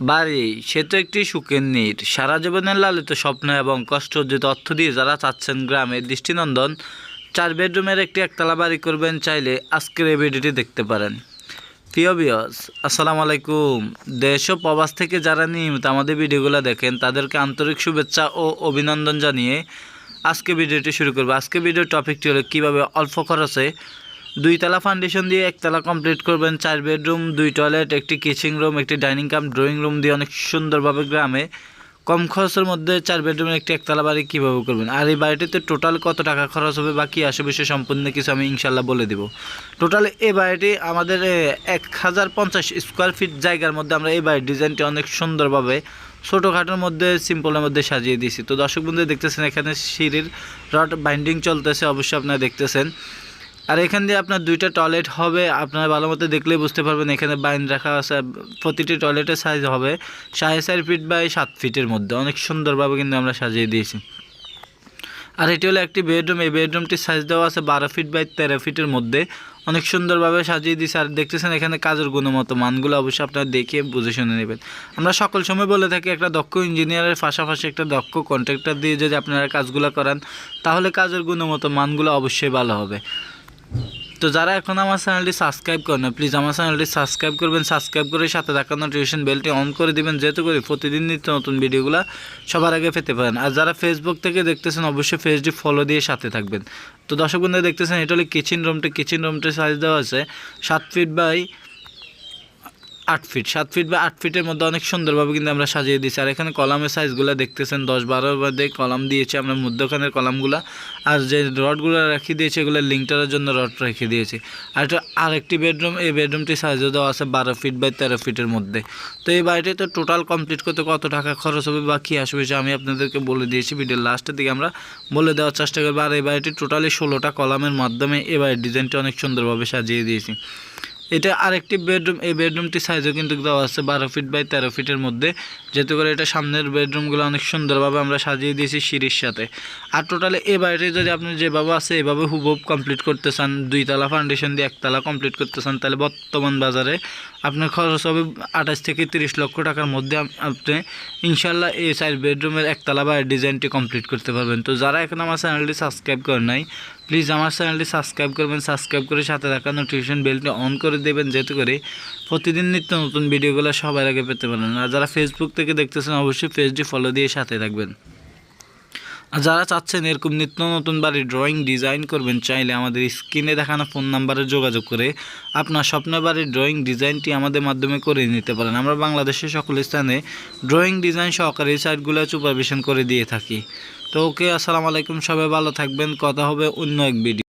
বাড়ি, সে তো একটি সুখের নীর। সারা জীবনের লালিত স্বপ্ন এবং কষ্ট অর্জিত অর্থ দিয়ে যারা চাচ্ছেন গ্রামে দৃষ্টিনন্দন, চার বেডরুমের একটি একতলা বাড়ি করবেন চাইলে আজকের এই ভিডিওটি দেখতে পারেন। প্রিয় বিয়স আসসালামু আলাইকুম। দেশ ও প্রবাস থেকে যারা নিয়মিত আমাদের ভিডিওগুলো দেখেন, তাদেরকে আন্তরিক শুভেচ্ছা ও অভিনন্দন জানিয়ে আজকে ভিডিওটি শুরু করব। আজকে ভিডিওর টপিকটি হলো কীভাবে অল্প খরচে দুইতলা ফাউন্ডেশন দিয়ে একতলা কমপ্লিট করবেন, চার বেডরুম দুই টয়লেট একটি কিচেন রুম একটি ডাইনিং কাম ড্রয়িং রুম দিয়ে অনেক সুন্দরভাবে গ্রামে কম খরচের মধ্যে চার বেডরুমের একটি একতলা বাড়ি কীভাবে করবেন? আর এই বাড়িটিতে টোটাল কত টাকা খরচ হবে বা কী আসবে সে সম্পূর্ণ কিছু আমি ইনশাল্লাহ বলে দিব। টোটাল এই বাড়িটি আমাদের এক হাজার পঞ্চাশ স্কোয়ার ফিট জায়গার মধ্যে আমরা এই বাড়ির ডিজাইনটি অনেক সুন্দরভাবে ছোটোখাটোর মধ্যে সিম্পলের মধ্যে সাজিয়ে দিয়েছি। তো দর্শক বন্ধু দেখতেছেন এখানে সিঁড়ির রড বাইন্ডিং চলতেছে, অবশ্যই আপনারা দেখতেছেন। আর এখান দিয়ে আপনার দুইটা টয়লেট হবে, আপনারা ভালো মতো দেখলেই বুঝতে পারবেন, এখানে বাইন রাখা আছে, প্রতিটি টয়লেটের সাইজ হবে সাড়ে চার ফিট বাই সাত ফিটের মধ্যে। অনেক সুন্দরভাবে কিন্তু আমরা সাজিয়ে দিয়েছি। আর এটি হলো একটি বেডরুম এই বেডরুমটির সাইজ দেওয়া আছে বারো ফিট বাই তেরো ফিটের মধ্যে। অনেক সুন্দরভাবে সাজিয়ে দিয়েছে, আর দেখতেছেন এখানে কাজের গুণমত মানগুলো অবশ্যই আপনারা দেখে বুঝে শুনে নেবেন। আমরা সকল সময় বলে থাকি, একটা দক্ষ ইঞ্জিনিয়ারের পাশাপাশি একটা দক্ষ কন্ট্রাক্টর দিয়ে যদি আপনারা কাজগুলো করান, তাহলে কাজের গুণমত মানগুলো অবশ্যই ভালো হবে। তো যারা এখন আমার চ্যানেলটি সাবস্ক্রাইব করেন প্লিজ আমার চ্যানেলটি সাবস্ক্রাইব করবেন সাবস্ক্রাইব করে সাথে থাকা নোটিফিকেশন বেলটি অন করে দিবেন, যেহেতু করে প্রতিদিন নিত্য নতুন ভিডিওগুলো সবার আগে পেতে পারেন। আর যারা ফেসবুক থেকে দেখতেছেন, অবশ্যই ফেসটি ফলো দিয়ে সাথে থাকবেন। তো দর্শক বন্ধুরা দেখতেছেন, এটা হলে কিচেন রুমটা কিচেন রুমটির সাইজ দেওয়া আছে সাত ফিট বাই আট ফিট সাত ফিট বা আট ফিটের মধ্যে অনেক সুন্দরভাবে কিন্তু আমরা সাজিয়ে দিয়েছি। আর এখানে কলামের সাইজগুলো দেখতেছেন, দশ বারো মধ্যে কলাম দিয়েছি আমরা, মধ্যখানের কলামগুলো। আর যে রডগুলো রেখে দিয়েছি, এগুলো লিঙ্কটারের জন্য রড রেখে দিয়েছি। আর এটা আরেকটি বেডরুম এই বেডরুমটি সাইজে দেওয়া আছে বারো ফিট বাই তেরো ফিটের মধ্যে। তো এই বাড়িটি তো টোটাল কমপ্লিট করতে কত টাকা খরচ হবে বা কী আসবে আমি আপনাদেরকে বলে দিয়েছি। ভিডিওর লাস্টের দিকে আমরা বলে দেওয়ার চেষ্টা করব। আর এই বাড়িটি টোটালি ষোলোটা কলামের মাধ্যমে এই বাড়ির ডিজাইনটি অনেক সুন্দরভাবে সাজিয়ে দিয়েছি। এটা আরেকটি বেডরুম এই বেডরুমটি সাইজও কিন্তু দেওয়া আছে বারো ফিট বাই তেরো ফিটের মধ্যে। যেহেতু করে এটা সামনের বেডরুমগুলো অনেক সুন্দরভাবে আমরা সাজিয়ে দিয়েছি সিঁড়ির সাথে। আর টোটালি এই বাড়িটি যদি আপনি যেভাবে আছে, এভাবে হুবহুব কমপ্লিট করতে চান, দুইতলা ফাউন্ডেশন দিয়ে একতলা কমপ্লিট করতে চান, তাহলে বর্তমান বাজারে আপনার খরচ হবে আঠাশ থেকে তিরিশ লক্ষ টাকার মধ্যে আপনি ইনশাল্লাহ এই সাইড বেডরুমের একতলা বা ডিজাইনটি কমপ্লিট করতে পারবেন। তো যারা এখন আমার চ্যানেলটি সাবস্ক্রাইব করেন নাই প্লিজ আমার চ্যানেলটি সাবস্ক্রাইব করবেন, সাবস্ক্রাইব করে সাথে রাখা নোটিফিকেশন বেলটি অন করে দেবেন যেহেতু করে প্রতিদিন নিত্য নতুন ভিডিওগুলো সবার আগে পেতে পারেন। আর যারা ফেসবুক থেকে দেখতেছেন, অবশ্যই পেজটি ফলো দিয়ে সাথে রাখবেন আর যারা চাচ্ছেন এরকম নিত্য নতুন বাড়ির ড্রয়িং ডিজাইন করবেন, চাইলে আমাদের স্ক্রিনে দেখানো ফোন নাম্বারে যোগাযোগ করে আপনার স্বপ্নের বাড়ির ড্রয়িং ডিজাইনটি আমাদের মাধ্যমে করে নিতে পারেন। আমরা বাংলাদেশের সকল স্থানে ড্রয়িং ডিজাইন সহকারে সাইটগুলো সুপারভিশন করে দিয়ে থাকি। তো ওকে আসসালামু আলাইকুম সবাই ভালো থাকবেন। কথা হবে অন্য এক ভিডিও